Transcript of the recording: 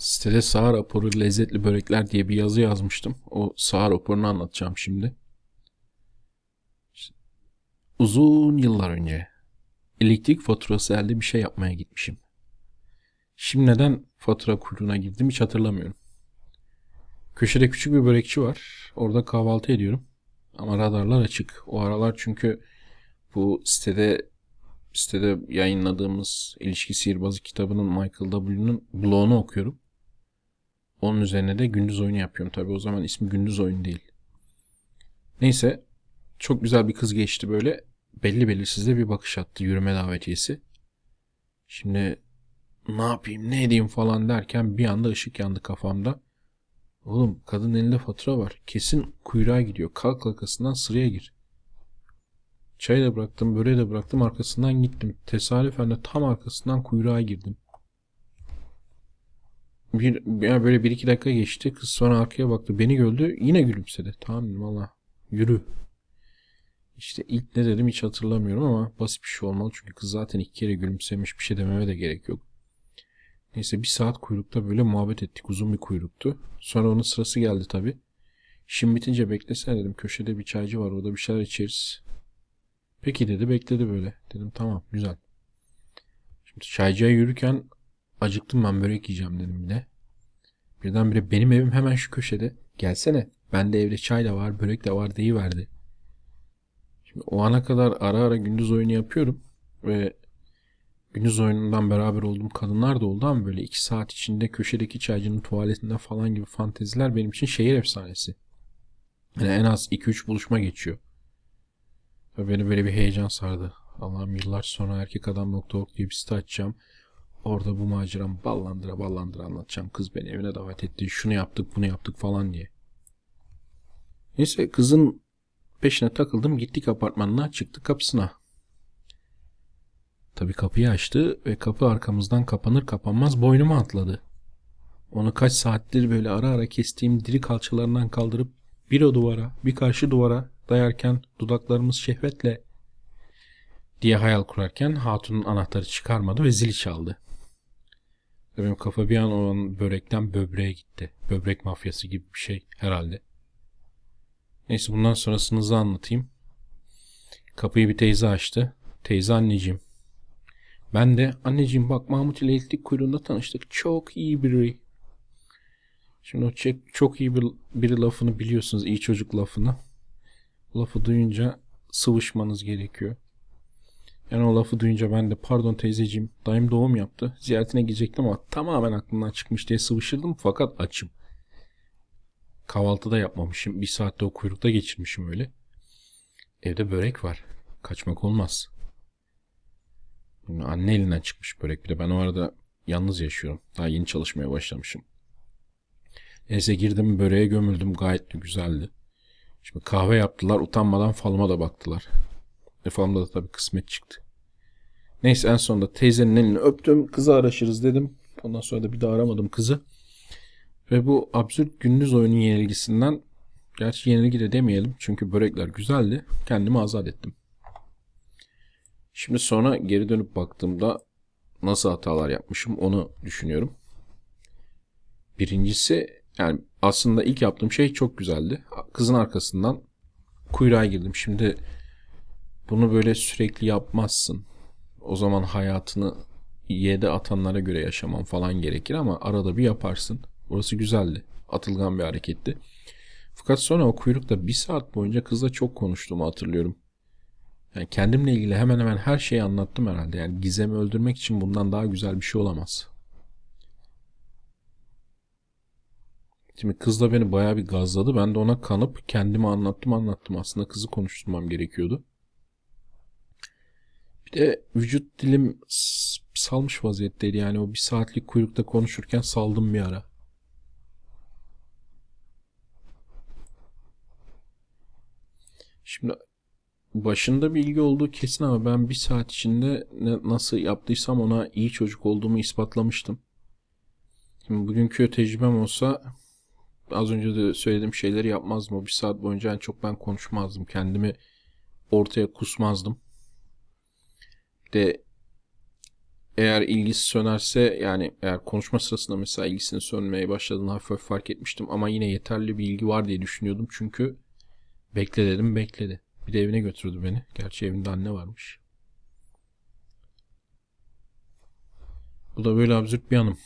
Sitede sağ raporu lezzetli börekler diye bir yazı yazmıştım. O sağ raporunu anlatacağım şimdi. Uzun yıllar önce elektrik faturası elde bir şey yapmaya gitmişim. Şimdi neden fatura kuyruğuna girdim hiç hatırlamıyorum. Köşede küçük bir börekçi var. Orada kahvaltı ediyorum. Ama radarlar açık. O aralar çünkü bu sitede sitede yayınladığımız İlişki Sihirbazı kitabının Michael W'nun blogunu okuyorum. Onun üzerine de gündüz oyunu yapıyorum. Tabii o zaman ismi gündüz oyun değil. Neyse çok güzel bir kız geçti böyle. Belli belirsiz de bir bakış attı yürüme davetiyesi. Şimdi ne yapayım ne edeyim falan derken bir anda ışık yandı kafamda. Oğlum kadın elinde fatura var. Kesin kuyruğa gidiyor. Kalk arkasından sıraya gir. Çayı da bıraktım, böreği de bıraktım, arkasından gittim. Tesadüfen de tam arkasından kuyruğa girdim. Bir, yani böyle bir iki dakika geçti. Kız sonra arkaya baktı. Beni gördü. Yine gülümsedi. Tamam dedim valla. Yürü. İşte ilk ne dedim hiç hatırlamıyorum ama basit bir şey olmalı. Çünkü kız zaten iki kere gülümsemiş. Bir şey dememe de gerek yok. Neyse bir saat kuyrukta böyle muhabbet ettik. Uzun bir kuyruktu. Sonra onun sırası geldi tabi. İşim bitince beklesene dedim. Köşede bir çaycı var. Orada bir şeyler içeriz. Peki dedi. Bekledi böyle. Dedim tamam güzel. Şimdi çaycıya yürürken acıktım ben börek yiyeceğim dedim bir de. Birdenbire benim evim hemen şu köşede. Gelsene. Bende evde çay da var, börek de var deyiverdi. Şimdi o ana kadar ara ara gündüz oyunu yapıyorum. Ve gündüz oyunundan beraber olduğum kadınlar da oldu ama böyle iki saat içinde köşedeki çaycının tuvaletinde falan gibi fanteziler benim için şehir efsanesi. Yani en az 2-3 buluşma geçiyor. Ve beni böyle bir heyecan sardı. Allah'ım yıllar sonra erkekadam.org diye bir site açacağım. Orada bu maceram ballandıra ballandıra anlatacağım. Kız beni evine davet etti. Şunu yaptık bunu yaptık falan diye. Neyse kızın peşine takıldım. Gittik apartmanına çıktık kapısına. Tabii kapıyı açtı ve kapı arkamızdan kapanır kapanmaz boynuma atladı. Onu kaç saattir böyle ara ara kestiğim diri kalçalarından kaldırıp bir o duvara bir karşı duvara dayarken dudaklarımız şehvetle diye hayal kurarken hatunun anahtarı çıkarmadı ve zili çaldı. Benim kafa bir an o an börekten böbreğe gitti. Böbrek mafyası gibi bir şey herhalde. Neyse bundan sonrasını anlatayım. Kapıyı bir teyze açtı. Teyze anneciğim. Ben de anneciğim bak Mahmut ile elektrik kuyruğunda tanıştık. Çok iyi biri. Şimdi o çok, çok iyi bir, biri lafını biliyorsunuz. iyi çocuk lafını. Lafı duyunca sıvışmanız gerekiyor. Yani o lafı duyunca ben de pardon teyzeciğim dayım doğum yaptı. Ziyaretine gidecektim ama tamamen aklımdan çıkmış diye sıvışırdım fakat açım. Kahvaltıda yapmamışım. Bir saatte o kuyrukta geçirmişim öyle. Evde börek var. Kaçmak olmaz. Anne elinden çıkmış börek bir de. Ben o arada yalnız yaşıyorum. Daha yeni çalışmaya başlamışım. Neyse girdim böreğe gömüldüm. Gayet de güzeldi. Şimdi kahve yaptılar. Utanmadan falıma da baktılar. E falımda da tabii kısmet çıktı. Neyse en sonunda teyzenin elini öptüm. Kızı araşırız dedim. Ondan sonra da bir daha aramadım kızı. Ve bu absürt gündüz oyunu yenilgisinden gerçi yenilgi de demeyelim. Çünkü börekler güzeldi. Kendimi azat ettim. Şimdi sonra geri dönüp baktığımda nasıl hatalar yapmışım onu düşünüyorum. Birincisi yani aslında ilk yaptığım şey çok güzeldi. Kızın arkasından kuyruğa girdim. Şimdi bunu böyle sürekli yapmazsın. O zaman hayatını yede atanlara göre yaşaman falan gerekir ama arada bir yaparsın. Burası güzeldi. Atılgan bir hareketti. Fakat sonra o kuyrukta bir saat boyunca kızla çok konuştuğumu hatırlıyorum. Yani kendimle ilgili hemen hemen her şeyi anlattım herhalde. Yani Gizem'i öldürmek için bundan daha güzel bir şey olamaz. Şimdi kız da beni bayağı bir gazladı. Ben de ona kanıp kendimi anlattım anlattım. Aslında kızı konuşturmam gerekiyordu. De vücut dilim salmış vaziyetteydi. Yani o bir saatlik kuyrukta konuşurken saldım bir ara. Şimdi başında bir ilgi olduğu kesin ama ben bir saat içinde nasıl yaptıysam ona iyi çocuk olduğumu ispatlamıştım. Şimdi bugünkü tecrübem olsa az önce de söylediğim şeyleri yapmazdım. O bir saat boyunca en çok ben konuşmazdım. Kendimi ortaya kusmazdım. De eğer ilgisi sönerse yani eğer konuşma sırasında mesela ilgisinin sönmeye başladığını hafif hafif fark etmiştim ama yine yeterli bir ilgi var diye düşünüyordum çünkü bekle dedim bekledi. Bir de evine götürdü beni. Gerçi evinde anne varmış. Bu da böyle absürt bir anım.